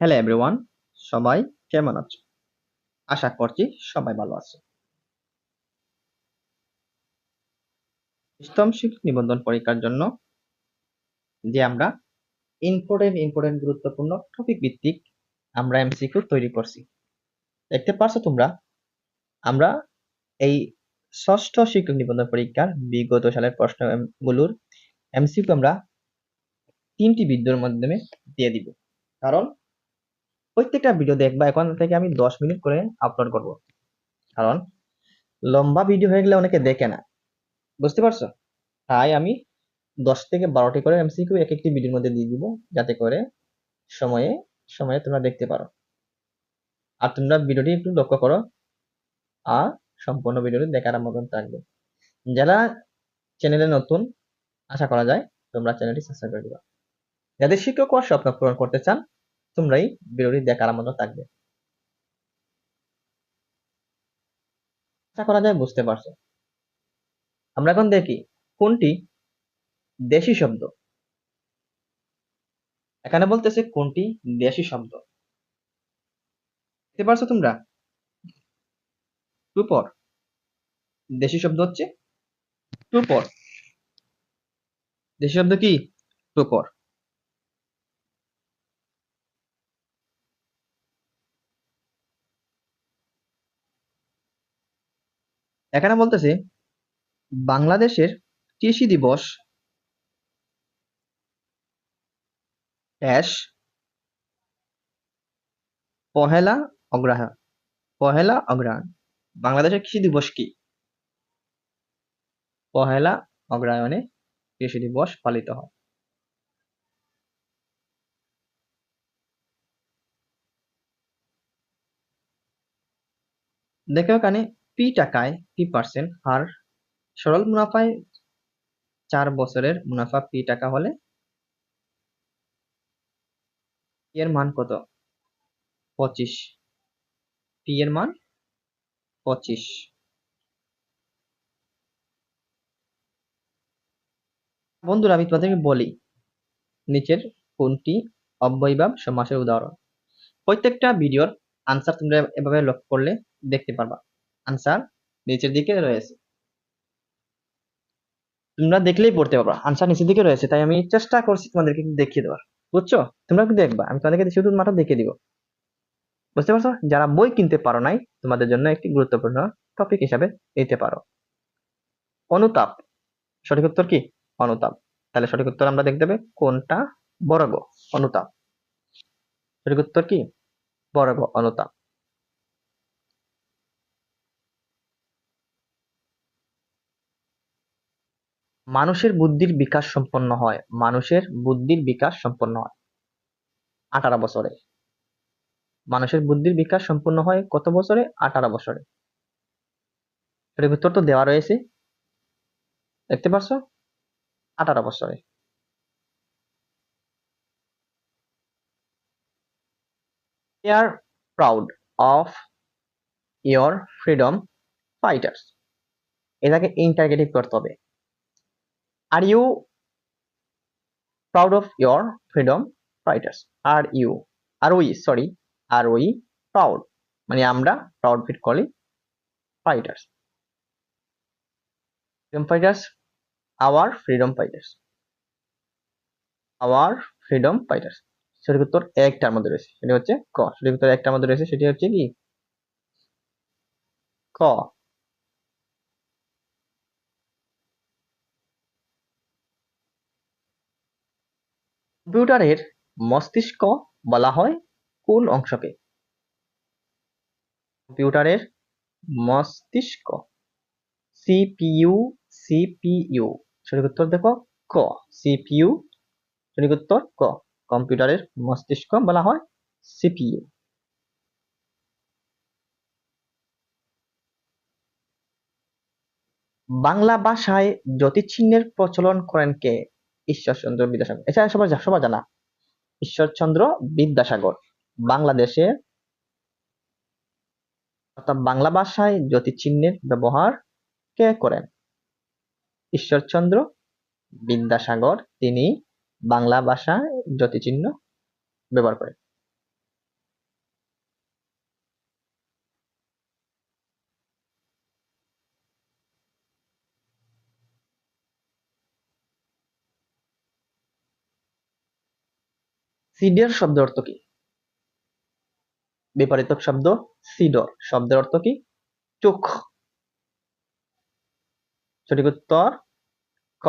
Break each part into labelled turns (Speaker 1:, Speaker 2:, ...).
Speaker 1: Hello everyone সবাই কেমন আছো? আশা করছি সবাই ভালো আছে। স্তম্ভিক নিবন্ধন পরীক্ষার জন্য যে আমরা ইম্পর্টেন্ট ইম্পর্টেন্ট গুরুত্বপূর্ণ টপিক ভিত্তিক আমরা এমসিকিউ তৈরি করছি। দেখতে পারছ তোমরা, আমরা এই ষষ্ঠ শিক্ষক নিবন্ধন পরীক্ষার বিগত সালের প্রশ্নগুলোর এমসিকিউ আমরা তিনটি বিদ্যুর মাধ্যমে দিয়ে দিব। কারণ প্রত্যেকটা ভিডিও দেখবা, এখন থেকে আমি দশ মিনিট করে আপলোড করব। কারণ লম্বা ভিডিও হয়ে গেলে অনেকে দেখে না। বুঝতে পারছ? তাই আমি দশ থেকে বারোটি করে এমসিকিউ এক একটি ভিডিওর মধ্যে দিয়ে দিব, যাতে করে সময়ে সময়ে তোমরা দেখতে পারো। আর তোমরা ভিডিওটি একটু লক্ষ্য করো, আর সম্পূর্ণ ভিডিওটি দেখার মতন থাকবে। যারা চ্যানেলে নতুন, আশা করা যায় তোমরা চ্যানেলটি সাবস্ক্রাইব করে দিবা। যাদের শিক্ষক হওয়ার স্বপ্ন পূরণ করতে চান তোমরাই ভিডিওটি দেখার মতো থাকবে আশা করা যায় বুঝতে পারছ। আমরা এখন দেখি কোনটি দেশি শব্দ। এখানে বলতেছে কোনটি দেশি শব্দ। দেখতে পারছ তোমরা? টুপর। দেশি শব্দ হচ্ছে টুপর। দেশি শব্দ কি? টুপর। এখানে বলতেছে, বাংলাদেশের কৃষি দিবস ড্যাশ পহেলা অগ্রহায়ণ পহেলা অগ্রহায়ণ। বাংলাদেশের কৃষি দিবস কি? পহেলা অগ্রহায়ণে কৃষি দিবস পালিত হয়। দেখো এখানে পি টাকায় পি পার্সেন্ট হার সরল মুনাফায় চার বছরের মুনাফা পি টাকা হলে এর মান কত? পঁচিশ। পি এর মান পঁচিশ। বন্ধুরা, আমি তোমাদেরকে বলি, নিচের কোনটি অব্যয়ভাব সমাসের উদাহরণ? প্রত্যেকটা ভিডিওর আনসার তোমরা এভাবে লক্ষ্য করলে দেখতে পারবা। আনসার নিচের দিকে রয়েছে। তোমরা দেখলেই পড়তে পারবা আনসার নিচের দিকে রয়েছে, তাই আমি চেষ্টা করছি তোমাদেরকে দেখিয়ে দেওয়ার। বুঝছ? তোমরা দেখবা, আমি তোমাদেরকে শুধু মাত্র দেখিয়ে দিব। বুঝতে পারছ? যারা বই কিনতে পারো নাই, তোমাদের জন্য একটি গুরুত্বপূর্ণ টপিক হিসাবে নিতে পারো। অনুতাপ। সঠিক উত্তর কি? অনুতাপ। তাহলে সঠিক উত্তর আমরা দেখতে হবে কোনটা? বর্গ। অনুতাপ। সঠিক উত্তর কি? বর্গ। অনুতাপ। মানুষের বুদ্ধির বিকাশ সম্পন্ন হয়। মানুষের বুদ্ধির বিকাশ সম্পন্ন হয়। আঠারো বছরে। মানুষের বুদ্ধির বিকাশ সম্পন্ন হয় কত বছরে? আঠারো বছরে। এর ভিতর তো দেওয়া রয়েছে। দেখতে পাচ্ছ আঠারো বছরে। Are proud of your freedom fighters এটাকে ইন্টারগেটিভ করতে হবে। Are you proud of your freedom fighters? Are you are we sorry are we proud মানে আমরা প্রাউড ফিট করি fighters freedom fighters our freedom fighters our freedom fighters সঠিক উত্তর একটার মধ্যে রয়েছে। সেটি হচ্ছে ক। সঠিক উত্তর একটার মধ্যে রয়েছে, সেটি হচ্ছে কি? ক। কম্পিউটারের মস্তিষ্ক বলা হয় কোন অংশকে? কম্পিউটারের মস্তিষ্ক। CPU CPU. সঠিক উত্তর দেখো, ক। সিপিইউ, সঠিক উত্তর ক। কম্পিউটারের মস্তিষ্ক বলা হয় সিপিইউ। বাংলা ভাষায় জ্যোতিচিহ্নের প্রচলন করেন কে? ঈশ্বরচন্দ্র বিদ্যাসাগর। এছাড়া সবার সবার জানা। ঈশ্বরচন্দ্র বিদ্যাসাগর। বাংলাদেশে অর্থাৎ বাংলা ভাষায় জ্যোতিচিহ্নের ব্যবহার কে করেন? ঈশ্বরচন্দ্র বিদ্যাসাগর, তিনি বাংলা ভাষায় জ্যোতিচিহ্ন ব্যবহার করেন। সিডের শব্দের অর্থ কি? বিপরীতক শব্দ সিডর, শব্দের অর্থ কি? চোখ। সঠিক উত্তর ক।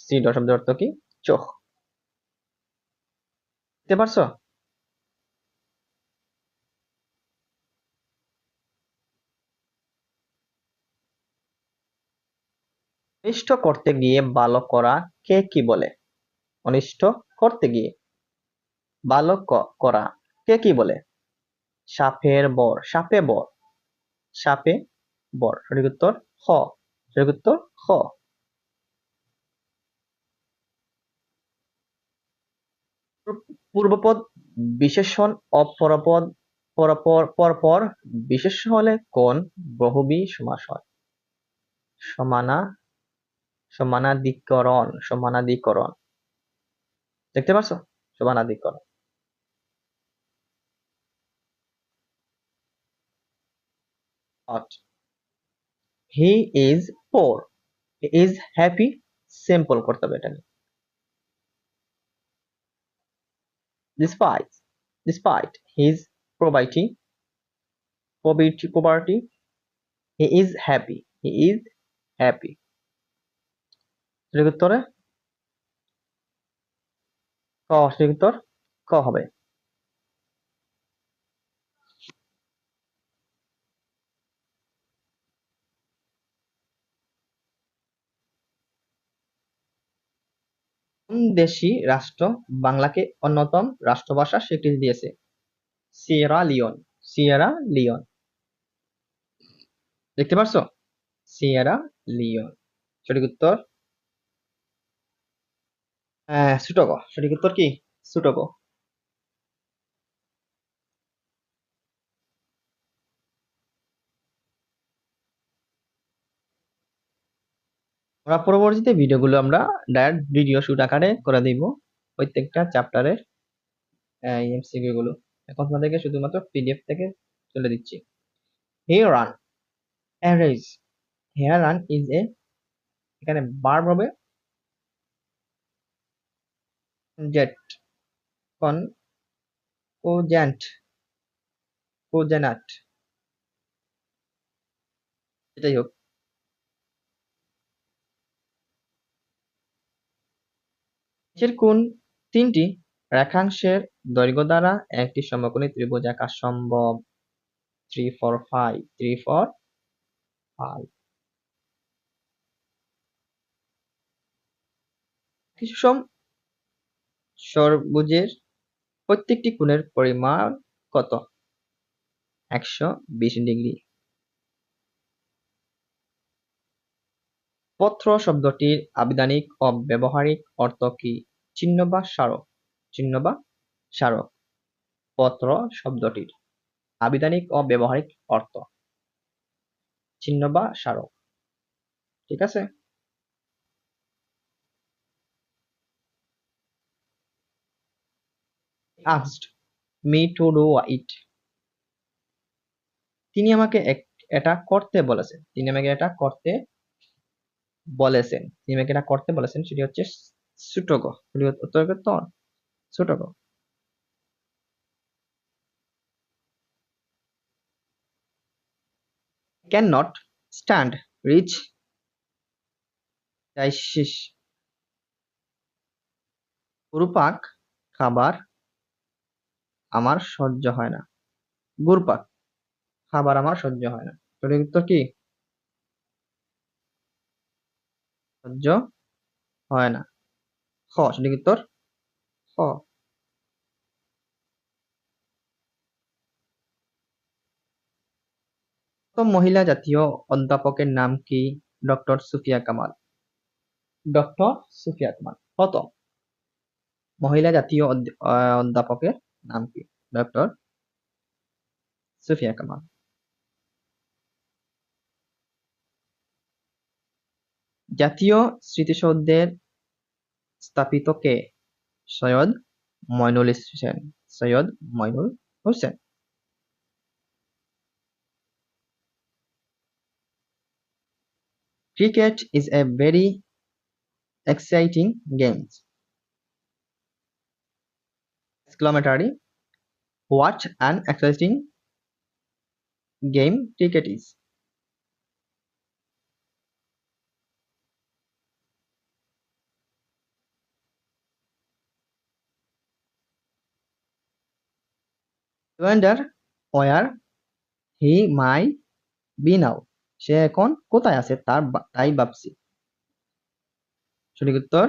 Speaker 1: সিডর শব্দের অর্থ কি? চোখ। বুঝতে পারছ? অনিষ্ট করতে গিয়ে ভালো করা কে কি বলে? অনিষ্ট করতে গিয়ে। ভালো করা। কে কি বলে? সাপের বর, সাপে বর। সাপে বর, সঠিক উত্তর হ, সঠিক উত্তর হ। পূর্বপদ বিশেষণ, অপরপদ, পরপর পরপর বিশেষ হলে কোন? বহুবী সমাস হয় সমানা, সমানাধিকরণ সমানাধিকরণ। দেখতে পাচ্ছ সমানাধিকরণ। He is poor he is happy simple করতে হবে এটা despite despite his poverty poverty poverty he is happy he is happy উত্তরে ক উত্তর ক হবে কোন দেশি রাষ্ট্র বাংলাকে অন্যতম রাষ্ট্রভাষা স্বীকৃতি দিয়েছে? Sierra Leone. Sierra Leone. দেখতে পারছ? Sierra Leone. সঠিক উত্তর? হ্যাঁ সুটকো। সঠিক উত্তর কি? সুটক। আমরা পরবর্তীতে ভিডিওগুলো আমরা ডাইরেক্ট ভিডিও শুট আকারে করে দিব প্রত্যেকটা চ্যাপ্টারের এমসিকিউ গুলো। এখন তোমাদেরকে শুধুমাত্র পিডিএফ থেকে চলে দিচ্ছি। Here run arrays here run is a এখানে বার্ব হবে জেট কন কোজেন্ট কোজেনাট এটাই হোক। নিচের কোন তিনটি রেখাংশের দৈর্ঘ্য দ্বারা একটি সমকোণী ত্রিভুজ আঁকা সম্ভব। Three four five three four five কিছু সম ষড়ভুজের প্রত্যেকটি কোণের পরিমাণ কত? একশো বিশ ডিগ্রি। পত্র শব্দটির আবিধানিক ও ব্যবহারিক অর্থ কি? চিহ্ন বা স্মারক? চিহ্ন বা স্মারক। পত্র শব্দটির আবিধানিক ও ব্যবহারিক অর্থ। চিহ্ন বা স্মারক। ঠিক আছে? Me to do it তিনি আমাকে এটা করতে বলেছেন তিনি আমাকে এটা করতে বলেছেন। তিনি এটা করতে বলেছেন সেটি হচ্ছে সুটগো। উত্তর তর সুটগো। ক্যান নট স্ট্যান্ড রিচ গুরুপাক খাবার আমার সহ্য হয় না। গুরপাক খাবার আমার সহ্য হয় না। উত্তর কি? সহ্য হয় না। খ, সঠিক উত্তর? খ। মহিলা জাতীয় অধ্যাপকের নাম কি? ডক্টর সুফিয়া কামাল। ডক্টর সুফিয়া কামাল। প্রথম, মহিলা জাতীয় অধ্যাপকের নাম কি? ডক্টর সুফিয়া কামাল। জাতীয় স্মৃতিসৌধের স্থাপিত কে? Syed Mainul Hossain. Syed Mainul Hossain. Cricket is a very exciting games কিলোমিটারি what and exciting game cricket is wonder where he might be now. সে এখন কোথায় আছে? তার তাই ভাবছি। সঠিক উত্তর?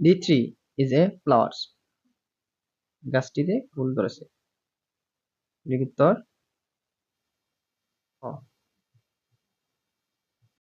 Speaker 1: D three is a flowers গাছটিতে ফুল ধরেছে। সঠিক উত্তর।